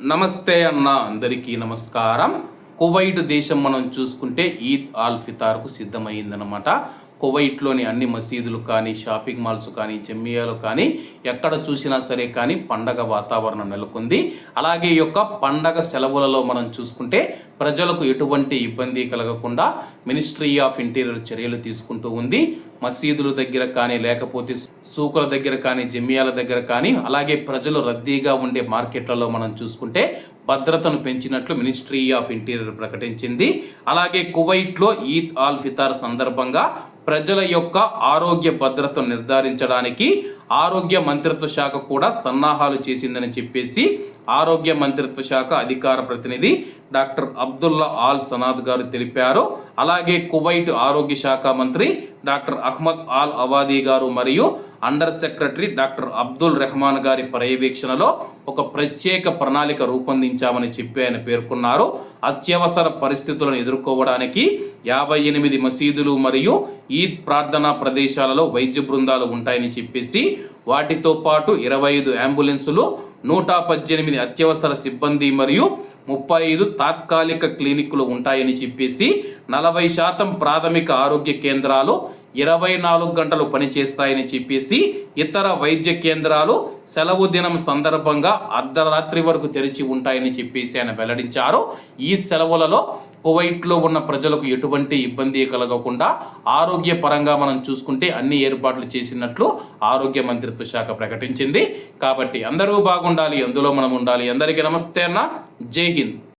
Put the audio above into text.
నమస్తే అన్న అందరికీ నమస్కారం. కువైట్ దేశం మనం చూసుకుంటే ఈద్ ఆల్ ఫితార్కు సిద్ధమైందనమాట కువైట్లోని అన్ని మసీదులు కానీ షాపింగ్ మాల్స్ కానీ జమ్మియాలు కానీ ఎక్కడ చూసినా సరే కానీ పండగ వాతావరణం నెలకొంది. అలాగే ఈ యొక్క పండగ సెలవులలో మనం చూసుకుంటే ప్రజలకు ఎటువంటి ఇబ్బంది కలగకుండా మినిస్ట్రీ ఆఫ్ ఇంటీరియర్ చర్యలు తీసుకుంటూ ఉంది. మసీదుల దగ్గర కానీ లేకపోతే సూకుల దగ్గర కానీ జమియాల దగ్గర కానీ అలాగే ప్రజలు రద్దీగా ఉండే మార్కెట్లలో మనం చూసుకుంటే భద్రతను పెంచినట్లు మినిస్ట్రీ ఆఫ్ ఇంటీరియర్ ప్రకటించింది. అలాగే కువైట్లో ఈద్ ఆల్ ఫితార్ సందర్భంగా ప్రజల యొక్క ఆరోగ్య భద్రతను నిర్ధారించడానికి ఆరోగ్య మంత్రిత్వ శాఖ కూడా సన్నాహాలు చేసిందని చెప్పేసి ఆరోగ్య మంత్రిత్వ శాఖ అధికార ప్రతినిధి డాక్టర్ అబ్దుల్లా ఆల్ సనాద్ గారు తెలిపారు. అలాగే కువైట్ ఆరోగ్య శాఖ మంత్రి డాక్టర్ అహ్మద్ ఆల్ అవాదీ గారు మరియు under secretary doctor Abdul Rahman గారి పర్యవేక్షణలో ఒక ప్రత్యేక ప్రణాళిక రూపొందించామని చెప్పి ఆయన పేర్కొన్నారు. అత్యవసర పరిస్థితులను ఎదుర్కోవడానికి యాభై ఎనిమిది మసీదులు మరియు ఈద్ ప్రార్థనా ప్రదేశాలలో వైద్య బృందాలు ఉంటాయని చెప్పేసి వాటితో పాటు ఇరవై ఐదు అంబులెన్సులు నూట పద్దెనిమిది అత్యవసర సిబ్బంది మరియు ముప్పై ఐదు తాత్కాలిక క్లినిక్లు ఉంటాయని చెప్పేసి నలభై శాతం ప్రాథమిక ఆరోగ్య కేంద్రాలు ఇరవై నాలుగు గంటలు పనిచేస్తాయని చెప్పేసి ఇతర వైద్య కేంద్రాలు సెలవు దినం సందర్భంగా అర్ధరాత్రి వరకు తెరిచి ఉంటాయని చెప్పేసి ఆయన వెల్లడించారు. ఈ సెలవులలో కువైట్లో ఉన్న ప్రజలకు ఎటువంటి ఇబ్బంది కలగకుండా ఆరోగ్య పరంగా మనం చూసుకుంటే అన్ని ఏర్పాట్లు చేసినట్లు ఆరోగ్య మంత్రిత్వ శాఖ ప్రకటించింది. కాబట్టి అందరూ బాగుండాలి అందులో మనం ఉండాలి. అందరికీ నమస్తే అన్న. జై హింద్.